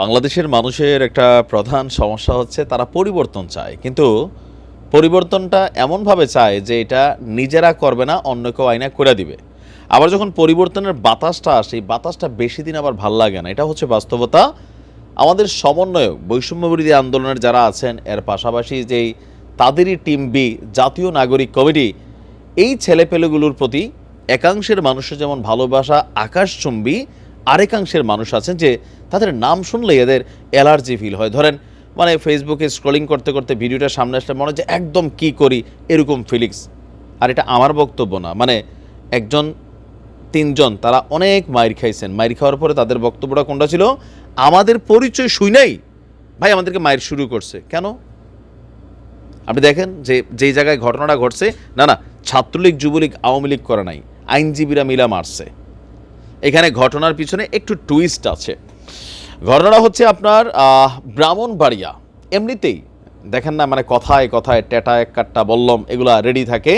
বাংলাদেশের মানুষের একটা প্রধান সমস্যা হচ্ছে তারা পরিবর্তন চায়। কিন্তু পরিবর্তনটা এমনভাবে চায় যে এটা নিজেরা করবে না, অন্য কেউ আইনা করে দিবে। আবার যখন পরিবর্তনের বাতাসটা আসে, এই বাতাসটা বেশি দিন আবার ভালো লাগে না। এটা হচ্ছে বাস্তবতা। আমাদের সমন্বয়ক বৈষম্যবিরোধী আন্দোলনের যারা আছেন, এর পাশাপাশি যেই তাদেরই টিম বি, জাতীয় নাগরিক কমিটি, এই ছেলেপেলেগুলোর প্রতি একাংশের মানুষের যেমন ভালোবাসা, আকাশচুম্বী আরেকাংশের মানুষ আছেন যে তাদের নাম শুনলে এদের অ্যালার্জি ফিল হয়। ধরেন মানে ফেসবুকে স্ক্রলিং করতে করতে ভিডিওটা সামনে আসলে মনে যে একদম কি করি, এরকম ফিলিংস আর এটা আমার বক্তব্য না। মানে একজন, তিনজন, তারা অনেক মাইর খাইছেন। মাইর খাওয়ার পরে তাদের বক্তব্যটা কোনটা ছিল? আমাদের পরিচয় শুই নাই ভাই আমাদেরকে মায়ের শুরু করছে। কেন? আপনি দেখেন যে যেই জায়গায় ঘটনাটা ঘটছে, না না, ছাত্রলীগ, যুবলীগ, আওয়ামী লীগ করা নাই। আইনজীবীরা মিলা মারছে। এখানে ঘটনার পিছনে একটু টুইস্ট আছে। ঘটনাটা হচ্ছে আপনার ব্রাহ্মণবাড়িয়া। এমনিতেই দেখেন না মানে কথায় কথায় টেটা এক কাট্টা বললম এগুলা রেডি থাকে।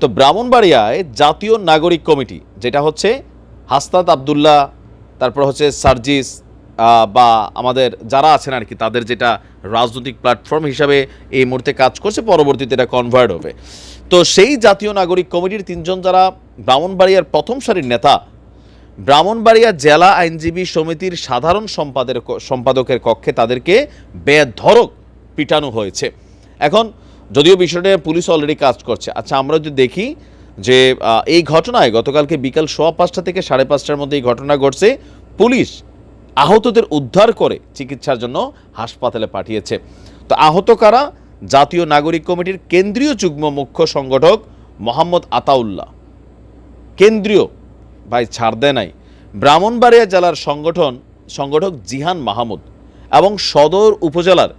তো ব্রাহ্মণবাড়িয়ায় জাতীয় নাগরিক কমিটি, যেটা হচ্ছে হাসনাত আবদুল্লাহ, তারপর হচ্ছে সার্জিস বা আমাদের যারা আছেন আর কি তাদের যেটা রাজনৈতিক প্ল্যাটফর্ম হিসাবে এই মুহূর্তে কাজ করছে, পরবর্তীতে এটা কনভার্ট হবে। তো সেই জাতীয় নাগরিক কমিটির তিনজন যারা ব্রাহ্মণবাড়িয়ার প্রথম সারির নেতা ব্রাহ্মণবাড়িয়া জেলা আইনজীবী সমিতির সাধারণ সম্পাদের সম্পাদকের কক্ষে তাদেরকে বেধরক পিটানো হয়েছে। এখন যদিও বিষয়টা পুলিশ অলরেডি কাজ করছে। আচ্ছা আমরা যদি দেখি যে এই ঘটনায় গতকালকে বিকাল সোয়া পাঁচটা থেকে সাড়ে পাঁচটার মধ্যে এই ঘটনা ঘটছে। পুলিশ আহতদের উদ্ধার করে চিকিৎসার জন্য হাসপাতালে পাঠিয়েছে। তো আহত কারা? জাতীয় নাগরিক কমিটির কেন্দ্রীয় যুগ্ম মুখ্য সংগঠক মোহাম্মদ আতাউল্লাহ। কেন্দ্রীয় ভাই ছাড় দেয় নাই। ব্রাহ্মণবাড়িয়া জেলার সংগঠন, সংগঠক জিহান মাহমুদ এবং সদর উপজেলার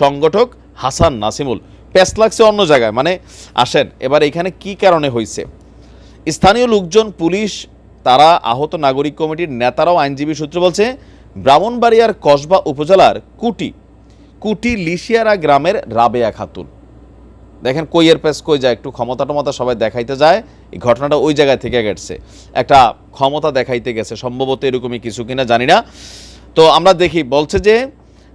সংগঠক হাসান নাসিমুল। প্যাস লাগছে অন্য জায়গায়। মানে আসেন, এবার এখানে কি কারণে হয়েছে? স্থানীয় লোকজন, পুলিশ, তারা আহত নাগরিক কমিটির নেতারাও আইনজীবী সূত্র বলছে, ব্রাহ্মণবাড়িয়ার কসবা উপজেলার কুটি কুটি লিশিয়ারা গ্রামের রাবেয়া খাতুন। দেখেন কইয়ের পেস কই যায়, একটু ক্ষমতা টমতা সবাই দেখাইতে যায়, এই ঘটনাটা ওই জায়গায় থেকে গেছে। একটা ক্ষমতা দেখাইতে গেছে, সম্ভবত এরকমই কিছু কিনা জানি না। তো আমরা দেখি, বলছে যে,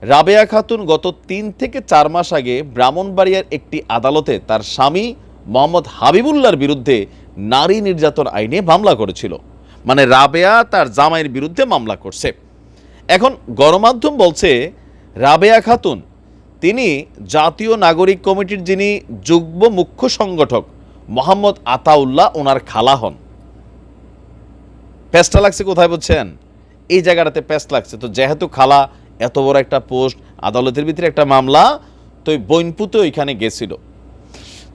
রাবেয়া খাতুন গত তিন থেকে চার মাস আগে ব্রাহ্মণবাড়িয়ার একটি আদালতে তার স্বামী মোহাম্মদ হাবিবুল্লার বিরুদ্ধে নারী নির্যাতন আইনে মামলা করেছিল। মানে রাবেয়া তার জামাইয়ের বিরুদ্ধে মামলা করছে। এখন গণমাধ্যম বলছে, রাবেয়া খাতুন তিনি জাতীয় নাগরিক কমিটির যিনি যুগ্ম মুখ্য সংগঠক, মোহাম্মদ আতাউল্লাহ, ওনার খালা হন। পেস্টটা লাগছে কোথায় বলছেন এই জায়গাটাতে পেস্ট লাগছে। তো যেহেতু খালা এত বড় একটা পোস্ট, আদালতের ভিতরে একটা মামলা, তো বৈনপুতে ওইখানে গেছিল।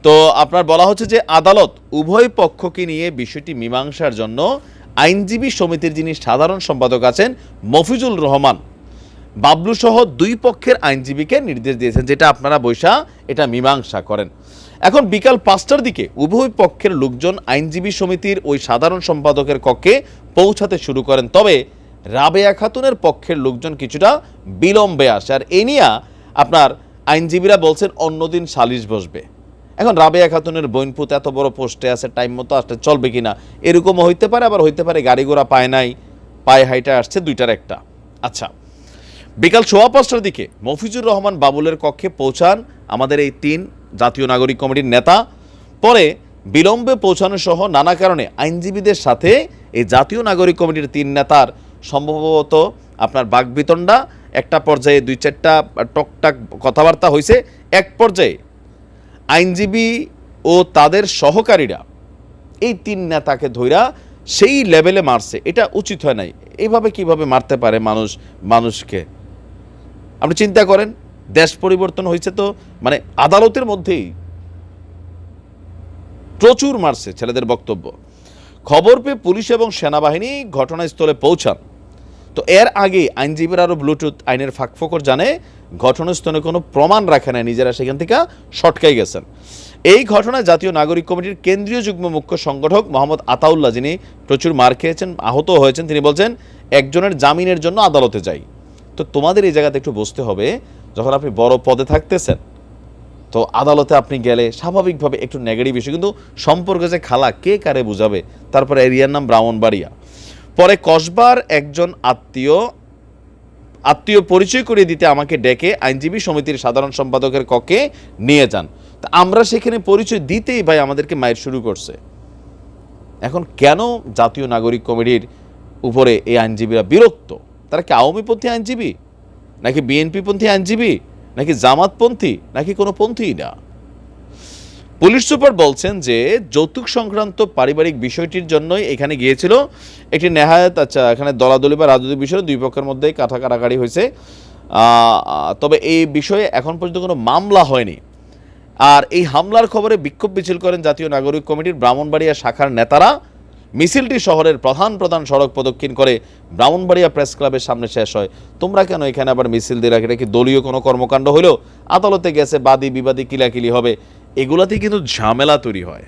তো আপনার বলা হচ্ছে যে আদালত উভয় পক্ষকে নিয়ে বিষয়টি মীমাংসার জন্য আইনজীবী সমিতির যিনি সাধারণ সম্পাদক আছেন মফিজুল রহমান বাবলু সহ দুই পক্ষের আইনজীবীকে নির্দেশ দিয়েছেন, যেটা আপনারা বৈশা এটা মীমাংসা করেন। এখন বিকাল পাঁচটার দিকে উভয় পক্ষের লোকজন আইনজীবী সমিতির ওই সাধারণ সম্পাদকের কক্ষে পৌঁছাতে শুরু করেন। তবে রাবেয়া খাতুনের পক্ষের লোকজন কিছুটা বিলম্বে আসে, আর এই নিয়ে আপনার আইনজীবীরা বলছেন অন্যদিন সালিশ বসবে। এখন রাবেয়া খাতুনের বইনপুত এত বড় পোস্টে আছে, টাইম মতো আসতে চলবে কিনা, এরকমও হইতে পারে, আবার হইতে পারে গাড়ি ঘোড়া পায় নাই, পায়ে হাইটা আসছে দুইটার একটা। আচ্ছা। বিকাল সোয়া পাঁচটার দিকে মফিজুর রহমান বাবুলের কক্ষে পৌঁছান আমাদের এই তিন জাতীয় নাগরিক কমিটির নেতা। পরে বিলম্বে পৌঁছানো সহ নানা কারণে আইনজীবীদের সাথে এই জাতীয় নাগরিক কমিটির তিন নেতার সম্ভবত আপনার বাগবিতণ্ডা, একটা পর্যায়ে দুই চারটা টকটাক কথাবার্তা হয়েছে এক পর্যায়ে আইনজীবী ও তাদের সহকারীরা এই তিন নেতাকে ধইরা সেই লেভেলে মারছে। এটা উচিত হয় নাই। এইভাবে কীভাবে মারতে পারে মানুষ, মানুষকে? আপনি চিন্তা করেন, দেশ পরিবর্তন হয়েছে তো মানে আদালতের মধ্যেই প্রচুর মারছে ছেলেদের বক্তব্য। খবর পেয়ে পুলিশ এবং সেনাবাহিনী ঘটনাস্থলে পৌঁছান। তো এর আগে আইনজীবীরা আরও ব্লুটুথ আইনের ফাঁকফোকর জানে, ঘটনাস্থলে কোনো প্রমাণ রাখে না নিজেরা সেখান থেকে সটকাই গেছেন। এই ঘটনায় জাতীয় নাগরিক কমিটির কেন্দ্রীয় যুগ্ম মুখ্য সংগঠক মোহাম্মদ আতাউল্লাহ, যিনি প্রচুর মার খেয়েছেন, আহত হয়েছেন, তিনি বলছেন, একজনের জামিনের জন্য আদালতে যাই। তো তোমাদের এই জায়গাতে একটু বসতে হবে যখন আপনি বড় পদে থাকতেছেন। তো আদালতে আপনি গেলে স্বাভাবিকভাবে একটু নেগেটিভ ইস্যু কিন্তু সম্পর্কে যে খালা কে কারে বুঝাবে, তারপরে এরিয়ার নাম ব্রাহ্মণবাড়িয়া। পরে কসবার একজন আত্মীয় আত্মীয় পরিচয় করিয়ে দিতে আমাকে ডেকে আইনজীবী সমিতির সাধারণ সম্পাদকের কক্ষে নিয়ে যান। তা আমরা সেখানে পরিচয় দিতেই ভাই আমাদেরকে মায়ের শুরু করছে। এখন কেন জাতীয় নাগরিক কমিটির উপরে এই আইনজীবীরা বিরক্ত? তারা কি আওয়ামীপন্থী আইনজীবী? নাকি বিএনপিপন্থী আইনজীবী? নাকি জামাতপন্থী? নাকি কোনো পন্থীই না? পুলিশ সুপার বলছেন যে, যৌতুক সংক্রান্ত পারিবারিক বিষয়টির জন্যই এখানে গিয়েছিল একটি নেহায়ত আচ্ছা এখানে দলাদলি বা রাজনৈতিক বিষয়ে দুই পক্ষের মধ্যে কাঠা কাটাকাটি হয়েছে। তবে এই বিষয়ে এখন পর্যন্ত কোনো মামলা হয়নি। আর এই হামলার খবরে বিক্ষোভ মিছিল করেন জাতীয় নাগরিক কমিটির ব্রাহ্মণবাড়িয়া শাখার নেতারা। মিছিলটি শহরের প্রধান প্রধান সড়ক প্রদক্ষিণ করে ব্রাহ্মণবাড়িয়া প্রেস ক্লাবের সামনে শেষ হয়। তোমরা কেন এখানে আবার মিছিল দিয়ে রাখি? এটা কি দলীয় কোনো কর্মকাণ্ড হলেও আদালতে গেছে বাদী বিবাদী কিলাকিলি হবে। এগুলাতেই কিন্তু ঝামেলা তৈরি হয়।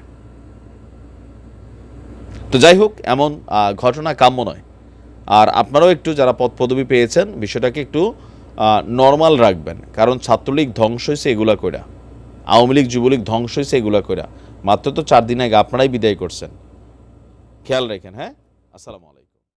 তো যাই হোক, এমন ঘটনা কাম্য নয়। আর আপনারাও একটু যারা পদ পদবি পেয়েছেন, বিষয়টাকে একটু নর্মাল রাখবেন। কারণ ছাত্রলীগ ধ্বংস হয়েছে এগুলা কইরা। আওয়ামী লীগ, যুবলীগ ধ্বংস হয়েছে এগুলা কইরা। মাত্র তো চার দিন আগে আপনারাই বিদায় করছেন। খেয়াল রাখেন হ্যাঁ? আসসালামু